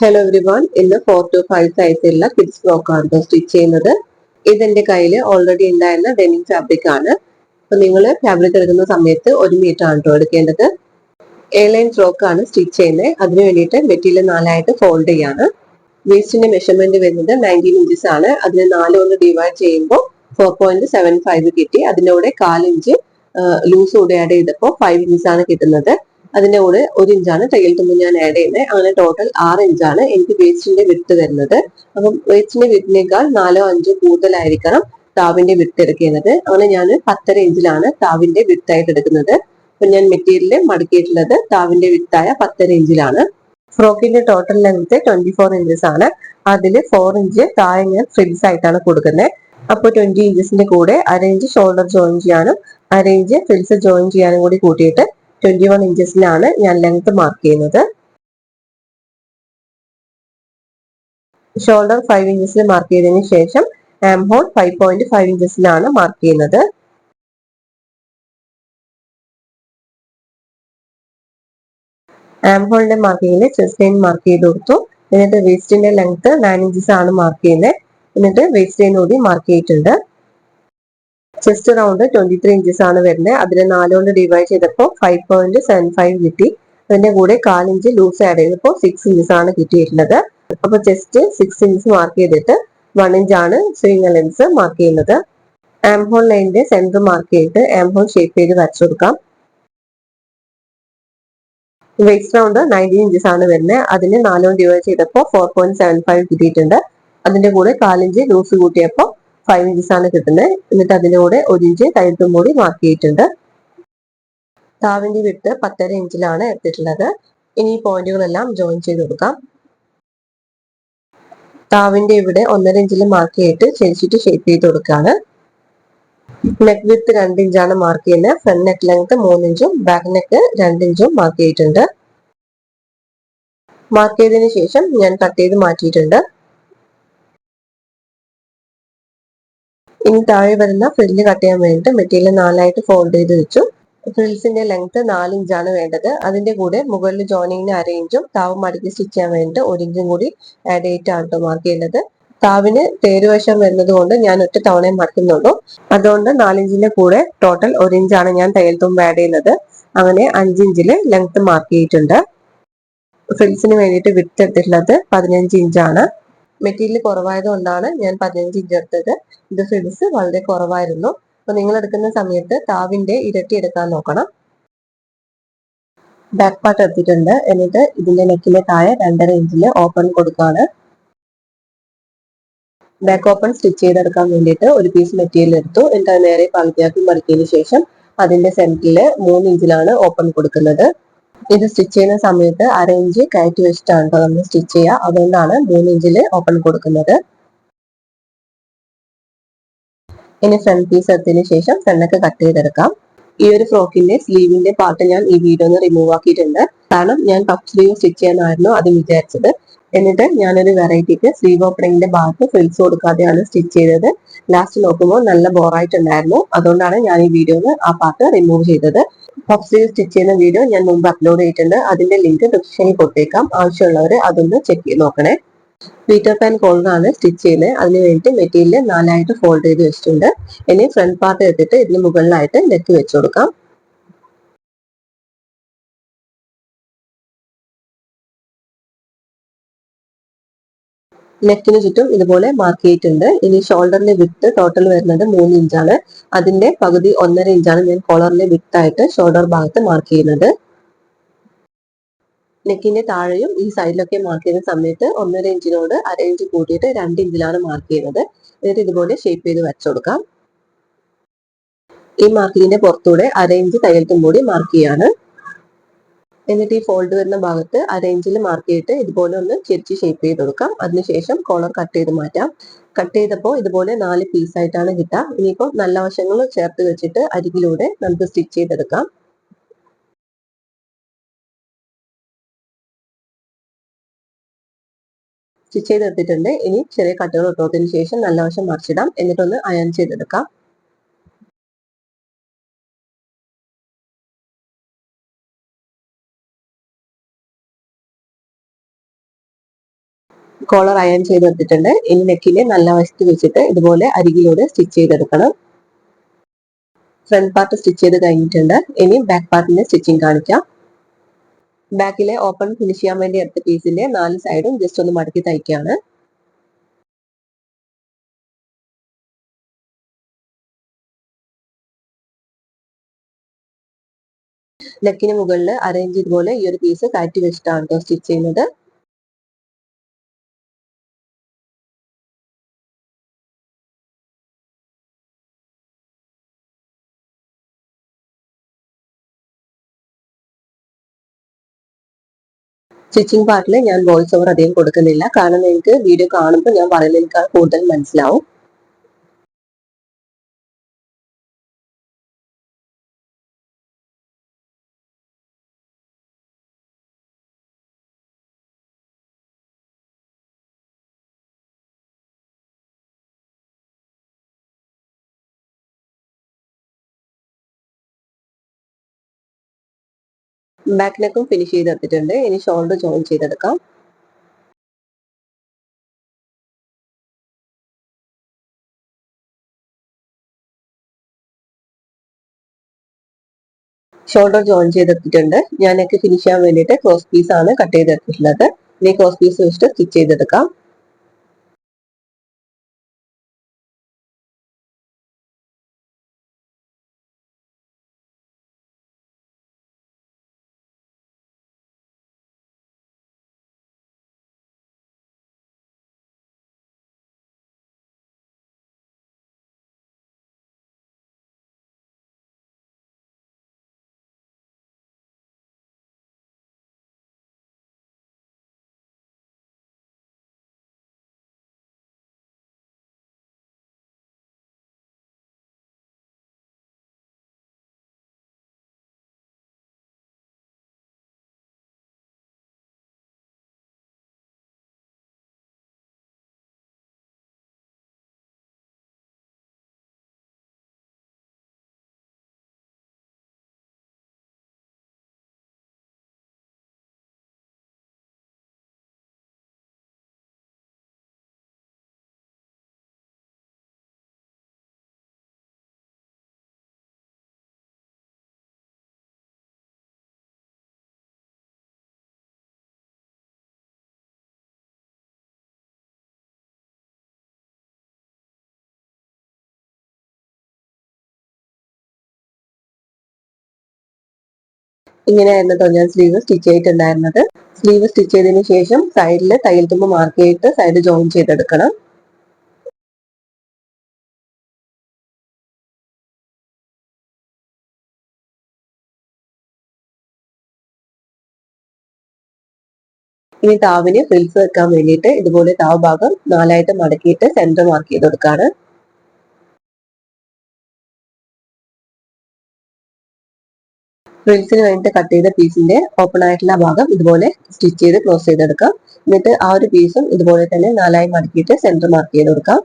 Hello everyone ഇന്ന് four to five സൈസിലുള്ള kids frock ആണ് സ്റ്റിച്ച് ചെയ്യുന്നത്. ഇതെന്റെ കയ്യിൽ ഓൾറെഡി ഉണ്ടായിരുന്ന ഡെനിം ഫാബ്രിക് ആണ്. അപ്പൊ നിങ്ങൾ ഫാബ്രിക് എടുക്കുന്ന സമയത്ത് ഒരു മീറ്റർ ആണ് കേട്ടോ എടുക്കേണ്ടത്. എയർലൈൻ ലൈൻ ഫ്രോക്ക് ആണ് സ്റ്റിച്ച് ചെയ്യുന്നത്. അതിന് വേണ്ടിയിട്ട് മെറ്റീരിയൽ നാലായിട്ട് ഫോൾഡ് ചെയ്യാണ്. വേസ്റ്റിന്റെ മെഷർമെന്റ് വരുന്നത് നയന്റീൻ ഇഞ്ചസ് ആണ്. അതിന് നാല് ഒന്ന് ഡിവൈഡ് ചെയ്യുമ്പോൾ ഫോർ പോയിന്റ് സെവൻ ഫൈവ് കിട്ടി. അതിന്റെ കൂടെ കാലിഞ്ച് ലൂസ് കൂടെ ആഡ് ചെയ്തപ്പോൾ ഫൈവ് ഇഞ്ചസ് ആണ് കിട്ടുന്നത്. അതിന്റെ കൂടെ ഒരു ഇഞ്ചാണ് തയ്യൽ തുമ്പ് ഞാൻ ആഡ് ചെയ്യുന്നത് അങ്ങനെ ടോട്ടൽ ആറ് ഇഞ്ചാണ് എനിക്ക് വേസ്റ്റിന്റെ വിട്ട് വരുന്നത് അപ്പം വേസ്റ്റിന്റെ വിട്ടിനേക്കാൾ നാലോ അഞ്ചോ കൂടുതലായിരിക്കണം താവിന്റെ വിത്ത് എടുക്കുന്നത്. അങ്ങനെ ഞാൻ പത്തര ഇഞ്ചിലാണ് താവിന്റെ വിത്തായിട്ട് എടുക്കുന്നത്. അപ്പൊ ഞാൻ മെറ്റീരിയൽ മടക്കിയിട്ടുള്ളത് താവിന്റെ വിത്തായ പത്തര ഇഞ്ചിലാണ്. ഫ്രോക്കിന്റെ total length twenty four inches ആണ്. അതിൽ ഫോർ ഇഞ്ച് താഴെ ഞാൻ ഫ്രിൽസ് ആയിട്ടാണ് കൊടുക്കുന്നത്. അപ്പോൾ ട്വന്റി ഇഞ്ചസിന്റെ കൂടെ അര ഇഞ്ച് ഷോൾഡർ ജോയിൻ ചെയ്യാനും അര ഇഞ്ച് ഫ്രിൽസ് ജോയിൻ ചെയ്യാനും കൂടി കൂട്ടിയിട്ട് ട്വന്റി വൺ ഇഞ്ചസിലാണ് ഞാൻ ലെങ്ത് മാർക്ക് ചെയ്യുന്നത്. ഷോൾഡർ ഫൈവ് ഇഞ്ചസിൽ മാർക്ക് ചെയ്തതിന് ശേഷം arm hole five point five ഇഞ്ചസിലാണ് മാർക്ക് ചെയ്യുന്നത്. ആം ഹോളിന്റെ മാർക്കിങ്ങിൽ ചെസ്റ്റ് ലൈൻ മാർക്ക് ചെയ്ത് കൊടുത്തു. എന്നിട്ട് വേസ്റ്റിന്റെ ലെങ്ത് നയൻ ഇഞ്ചസ് ആണ് മാർക്ക് ചെയ്യുന്നത്. എന്നിട്ട് വേസ്റ്റ് ലൈൻ കൂടി മാർക്ക് ചെയ്തിട്ടുണ്ട്. Chest round twenty three inches ആണ് വരുന്നത്. അതിന് നാലുകൊണ്ട് ഡിവൈഡ് ചെയ്തപ്പോൾ ഫൈവ് പോയിന്റ് സെവൻ ഫൈവ് കിട്ടി. അതിന്റെ കൂടെ കാലിഞ്ച് ലൂസ് ആഡ് ചെയ്തപ്പോൾ സിക്സ് ഇഞ്ചസ് ആണ് കിട്ടിയിട്ടുള്ളത്. അപ്പൊ ചെസ്റ്റ് സിക്സ് ഇഞ്ച് മാർക്ക് ചെയ്തിട്ട് വൺ ഇഞ്ച് ആണ് സ്വിംഗ് ലെൻസ് മാർക്ക് ചെയ്യുന്നത്. ആംഹോൾ ലൈനിന്റെ സെന്റർ മാർക്ക് ചെയ്തിട്ട് ആംഹോൾ ഷേപ്പ് ചെയ്ത് വരച്ചു കൊടുക്കാം. വെയ്റ്റ് റൗണ്ട് നയന്റീൻ ഇഞ്ചസ് ആണ് വരുന്നത്. അതിന് നാലുകൊണ്ട് ഡിവൈഡ് ചെയ്തപ്പോൾ ഫോർ പോയിന്റ് സെവൻ ഫൈവ് കിട്ടിയിട്ടുണ്ട്. അതിന്റെ കൂടെ കാലിഞ്ച് ലൂസ് കൂട്ടിയപ്പോൾ ഫൈവ് ഇഞ്ചസ് ആണ് കിട്ടുന്നത് എന്നിട്ട് അതിന്റെ കൂടെ ഒരു ഇഞ്ച് കഴുത്തും കൂടി മാർക്ക് ചെയ്തിട്ടുണ്ട് താവിന്റെ വിട്ട് പത്തര ഇഞ്ചിലാണ് എടുത്തിട്ടുള്ളത്. ഇനി ഈ പോയിന്റുകളെല്ലാം ജോയിൻ ചെയ്ത് കൊടുക്കാം. താവിന്റെ ഇവിടെ ഒന്നര ഇഞ്ചിൽ മാർക്ക് ചെയ്തിട്ട് ചെരിച്ചിട്ട് ഷേപ്പ് ചെയ്ത് കൊടുക്കുകയാണ് നെക്ക് വിത്ത് രണ്ട് ഇഞ്ചാണ് മാർക്ക് ചെയ്യുന്നത് ഫ്രണ്ട് നെക്ക് ലെങ്ത് മൂന്ന് ഇഞ്ചും ബാക്ക് നെക്ക് രണ്ട് ഇഞ്ചും മാർക്ക് ചെയ്തിട്ടുണ്ട്. മാർക്ക് ചെയ്തതിന് ശേഷം ഞാൻ കട്ട് ചെയ്ത് മാറ്റിയിട്ടുണ്ട്. ഇനി താഴെ വരുന്ന ഫ്രില്ല് കട്ട് ചെയ്യാൻ വേണ്ടിയിട്ട് മെറ്റീരിയൽ നാലായിട്ട് ഫോൾഡ് ചെയ്ത് വെച്ചു. ഫ്രിൽസിന്റെ ലെങ്ത് നാല് ഇഞ്ചാണ് വേണ്ടത്. അതിന്റെ കൂടെ മുകളിൽ ജോയിനിങ്ങിന് അര ഇഞ്ചും താവ് മടക്കി സ്റ്റിച്ച് ചെയ്യാൻ വേണ്ടിയിട്ട് ഒരു ഇഞ്ചും കൂടി ആഡ് ചെയ്തിട്ടാണ് കേട്ടോ മാർക്ക് ചെയ്യുന്നത് താവിന് തേരുവശം വരുന്നത് കൊണ്ട് ഞാൻ ഒറ്റ തവണയും മടക്കുന്നുള്ളൂ. അതുകൊണ്ട് നാലിഞ്ചിന്റെ കൂടെ ടോട്ടൽ ഒരു ഇഞ്ചാണ് ഞാൻ തയ്യൽ തുമ്പ് ആഡ് ചെയ്യുന്നത്. അങ്ങനെ അഞ്ചിഞ്ചിൽ ലെങ്ത് മാർക്ക് ചെയ്തിട്ടുണ്ട്. ഫ്രിൽസിന് വേണ്ടിയിട്ട് വിത്ത് എടുത്തിട്ടുള്ളത് പതിനഞ്ച് ഇഞ്ചാണ് മെറ്റീരിയൽ കുറവായതുകൊണ്ടാണ് ഞാൻ പതിനഞ്ച് ഇഞ്ച് എടുത്തത്. ഇത് ഫിഡ്സ് വളരെ കുറവായിരുന്നു. അപ്പോൾ നിങ്ങൾ എടുക്കുന്ന സമയത്ത് താവിന്റെ ഇരട്ടി എടുക്കാൻ നോക്കണം. ബാക്ക് പാർട്ട് എടുത്തിട്ടുണ്ട്. എന്നിട്ട് ഇതിന്റെ നെക്കിലെ താഴെ രണ്ടര ഇഞ്ചിൽ ഓപ്പൺ കൊടുക്കുകയാണ്. ബാക്ക് ഓപ്പൺ സ്റ്റിച്ച് ചെയ്തെടുക്കാൻ വേണ്ടിയിട്ട് ഒരു പീസ് മെറ്റീരിയൽ എടുത്തു. എന്നിട്ട് നേരെ പകുതിയാക്കി മടക്കിയതിനു ശേഷം അതിന്റെ സെന്ററിൽ മൂന്ന് ഇഞ്ചിലാണ് ഓപ്പൺ കൊടുക്കുന്നത്. ഇത് സ്റ്റിച്ച് ചെയ്യുന്ന സമയത്ത് അര ഇഞ്ച് കയറ്റി വെച്ചിട്ടാണ് നമ്മൾ സ്റ്റിച്ച് ചെയ്യുക. അതുകൊണ്ടാണ് മൂന്ന് ഇഞ്ചിൽ ഓപ്പൺ കൊടുക്കുന്നത്. ഇനി ഫ്രണ്ട് പീസ് എടുത്തതിന് ശേഷം ഫ്രണ്ടൊക്കെ കട്ട് ചെയ്തെടുക്കാം. ഈ ഒരു ഫ്രോക്കിന്റെ സ്ലീവിന്റെ പാർട്ട് ഞാൻ ഈ വീഡിയോ റിമൂവ് ആക്കിയിട്ടുണ്ട്. കാരണം ഞാൻ പഫ് സ്ലീവ് സ്റ്റിച്ച് ചെയ്യാനായിരുന്നു അത് വിചാരിച്ചത്. എന്നിട്ട് ഞാനൊരു വെറൈറ്റിക്ക് സ്ലീവ് ഓപ്പണിങ്ങിന്റെ ഭാഗത്ത് ഫ്രിൽസ് കൊടുക്കാതെയാണ് സ്റ്റിച്ച് ചെയ്തത്. ലാസ്റ്റ് നോക്കുമ്പോൾ നല്ല ബോറായിട്ടുണ്ടായിരുന്നു അതുകൊണ്ടാണ് ഞാൻ ഈ വീഡിയോന്ന് ആ പാർട്ട് റിമൂവ് ചെയ്തത്. പഫ് സ്ലീവ് സ്റ്റിച്ച് ചെയ്യുന്ന വീഡിയോ ഞാൻ മുമ്പ് അപ്ലോഡ് ചെയ്തിട്ടുണ്ട്. അതിന്റെ ലിങ്ക് ഡിസ്ക്രിപ്ഷനിൽ കൊടുത്തേക്കാം. ആവശ്യമുള്ളവർ അതൊന്ന് ചെക്ക് ചെയ്ത് നോക്കണേ. പീറ്റർ പാൻ കോളറാണ് സ്റ്റിച്ച് ചെയ്യുന്നത് അതിന് വേണ്ടിയിട്ട് മെറ്റീരിയൽ നാലായിട്ട് ഫോൾഡ് ചെയ്ത് വെച്ചിട്ടുണ്ട്. ഇനി ഫ്രണ്ട് പാർട്ട് എടുത്തിട്ട് ഇതിന് മുകളിലായിട്ട് നെക്ക് വെച്ചു കൊടുക്കാം. നെക്കിന് ചുറ്റും ഇതുപോലെ മാർക്ക് ചെയ്തിട്ടുണ്ട്. ഇനി ഷോൾഡറിന്റെ വിട്ട് ടോട്ടൽ വരുന്നത് മൂന്ന് ഇഞ്ചാണ് അതിന്റെ പകുതി ഒന്നര ഇഞ്ചാണ് ഞാൻ കോളറിന്റെ വിട്ടായിട്ട് ഷോൾഡർ ഭാഗത്ത് മാർക്ക് ചെയ്യുന്നത്. നെക്കിന്റെ താഴെയും ഈ സൈഡിലൊക്കെ മാർക്ക് ചെയ്യുന്ന സമയത്ത് ഒന്നര ഇഞ്ചിനോട് അര ഇഞ്ച് കൂട്ടിയിട്ട് രണ്ട് ഇഞ്ചിലാണ് മാർക്ക് ചെയ്യുന്നത്. എന്നിട്ട് ഇതുപോലെ ഷേപ്പ് ചെയ്ത് വരച്ചു കൊടുക്കാം. ഈ മാർക്കിങ്ങിന്റെ പുറത്തൂടെ അര ഇഞ്ച് തയ്യൽത്തും കൂടി മാർക്ക് ചെയ്യാണ്. എന്നിട്ട് ഈ ഫോൾഡ് വരുന്ന ഭാഗത്ത് ആ റേഞ്ചിൽ മാർക്ക് ചെയ്തിട്ട് ഇതുപോലെ ഒന്ന് ചെരിച്ച് ഷേപ്പ് ചെയ്ത് കൊടുക്കാം. അതിനുശേഷം കോളർ കട്ട് ചെയ്ത് മാറ്റാം. കട്ട് ചെയ്തപ്പോൾ ഇതുപോലെ നാല് പീസ് ആയിട്ടാണ് കിട്ടുക. ഇനിയിപ്പോൾ നല്ല വശങ്ങൾ ചേർത്ത് വെച്ചിട്ട് അരികിലൂടെ നമുക്ക് സ്റ്റിച്ച് ചെയ്തെടുക്കാം. സ്റ്റിച്ച് ചെയ്തെടുത്തിട്ടുണ്ട്. ഇനി ചെറിയ കട്ടുകൾ ഇട്ടതിന് ശേഷം നല്ല വശം മറിച്ചിടാം. എന്നിട്ടൊന്ന് അയൺ ചെയ്തെടുക്കാം. കോളർ അയൺ ചെയ്തെടുത്തിട്ടുണ്ട് ഇനി നെക്കിൽ നല്ല വശത്ത് വെച്ചിട്ട് ഇതുപോലെ അരികിലൂടെ സ്റ്റിച്ച് ചെയ്തെടുക്കണം. ഫ്രണ്ട് പാർട്ട് സ്റ്റിച്ച് ചെയ്ത് കഴിഞ്ഞിട്ടുണ്ട്. ഇനി ബാക്ക് പാർട്ടിന്റെ സ്റ്റിച്ചിങ് കാണിക്കാം. ബാക്കിലെ ഓപ്പൺ ഫിനിഷ് ചെയ്യാൻ വേണ്ടി എടുത്ത പീസിന്റെ നാല് സൈഡും ജസ്റ്റ് ഒന്ന് മടക്കി തയ്ക്കുകയാണ് നെക്കിന് മുകളിൽ അറേഞ്ച് ഇതുപോലെ ഈ ഒരു പീസ് കയറ്റി വെച്ചിട്ടാണ് സ്റ്റിച്ച് ചെയ്യുന്നത്. സ്റ്റിച്ചിങ് പാർട്ടിൽ ഞാൻ വോയിസ് ഓവർ അധികം കൊടുക്കുന്നില്ല. കാരണം നിങ്ങൾക്ക് വീഡിയോ കാണുമ്പോൾ ഞാൻ പറയുന്നതിനേക്കാൾ കൂടുതൽ മനസ്സിലാവും. ബാക്ക് നെക്കും ഫിനിഷ് ചെയ്തെടുത്തിട്ടുണ്ട്. ഇനി ഷോൾഡർ ജോയിൻ ചെയ്തെടുക്കാം. ഷോൾഡർ ജോയിൻ ചെയ്തെടുത്തിട്ടുണ്ട്. ഞാനൊക്കെ നെക്ക് ഫിനിഷ് ചെയ്യാൻ വേണ്ടിയിട്ട് ക്രോസ് പീസ് ആണ് കട്ട് ചെയ്തെടുത്തിട്ടുള്ളത്. ഇനി ക്രോസ് പീസ് വെച്ചിട്ട് സ്റ്റിച്ച് ചെയ്തെടുക്കാം. ഇങ്ങനെയായിരുന്നു കേട്ടോ ഞാൻ സ്ലീവ് സ്റ്റിച്ച് ചെയ്തിട്ടുണ്ടായിരുന്നത്. സ്ലീവ് സ്റ്റിച്ച് ചെയ്തതിന് ശേഷം സൈഡിൽ തയ്യൽ തുമ്പ് മാർക്ക് ചെയ്തിട്ട് സൈഡ് ജോയിൻ ചെയ്തെടുക്കണം. ഇനി താവിന് ഫ്രിൽസ് വെക്കാൻ വേണ്ടിയിട്ട് ഇതുപോലെ താവ് ഭാഗം നാലായിട്ട് മടക്കിയിട്ട് സെന്റർ മാർക്ക് ചെയ്ത് കൊടുക്കാണ് ഫ്രിൽസിന് വേണ്ടിയിട്ട് കട്ട് ചെയ്ത പീസിന്റെ ഓപ്പൺ ആയിട്ടുള്ള ഭാഗം ഇതുപോലെ സ്റ്റിച്ച് ചെയ്ത് ക്ലോസ് ചെയ്തെടുക്കാം. എന്നിട്ട് ആ ഒരു പീസും ഇതുപോലെ തന്നെ നാലായി മടക്കിയിട്ട് സെന്റർ മാർക്ക് ചെയ്ത് കൊടുക്കാം.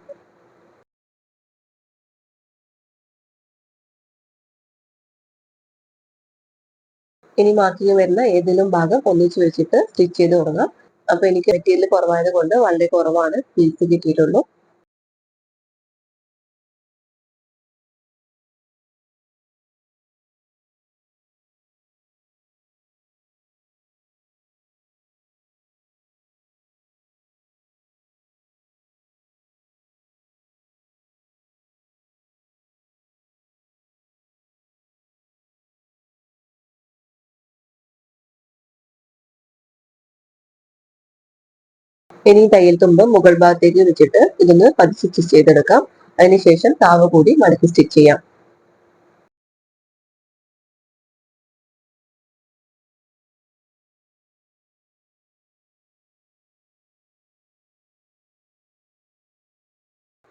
ഇനി മാർക്കിങ് വരുന്ന ഏതെങ്കിലും ഭാഗം ഒന്നിച്ച് വെച്ചിട്ട് സ്റ്റിച്ച് ചെയ്ത് തുടങ്ങാം. അപ്പൊ എനിക്ക് മെറ്റീരിയൽ കുറവായത് കൊണ്ട് വളരെ കുറവാണ് പീസ് കിട്ടിയിട്ടുള്ളൂ. ഇനി തയ്യൽ തുമ്പ് മുകൾ ഭാഗത്തേക്ക് വെച്ചിട്ട് ഇതൊന്ന് പതിച്ച് സ്റ്റിച്ച് ചെയ്തെടുക്കാം. അതിനുശേഷം താവ കൂടി മടക്കി സ്റ്റിച്ച് ചെയ്യാം.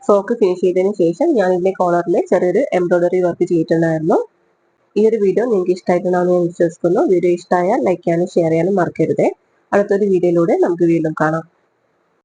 ഫ്രോക്ക് ഫിനിഷ് ചെയ്തതിന് ശേഷം ഞാൻ ഇതിന്റെ കോളറിൽ ചെറിയൊരു എംബ്രോയിഡറി വർക്ക് ചെയ്തിട്ടുണ്ടായിരുന്നു. ഈ ഒരു വീഡിയോ നിങ്ങൾക്ക് ഇഷ്ടമായിട്ടുണ്ടാവുമെന്ന് ഞാൻ വിശ്വസിക്കുന്നു. വീഡിയോ ഇഷ്ടമായാൽ ലൈക്ക് ചെയ്യാനും ഷെയർ ചെയ്യാനും മറക്കരുത്. അടുത്തൊരു വീഡിയോയിലൂടെ നമുക്ക് വീണ്ടും കാണാം.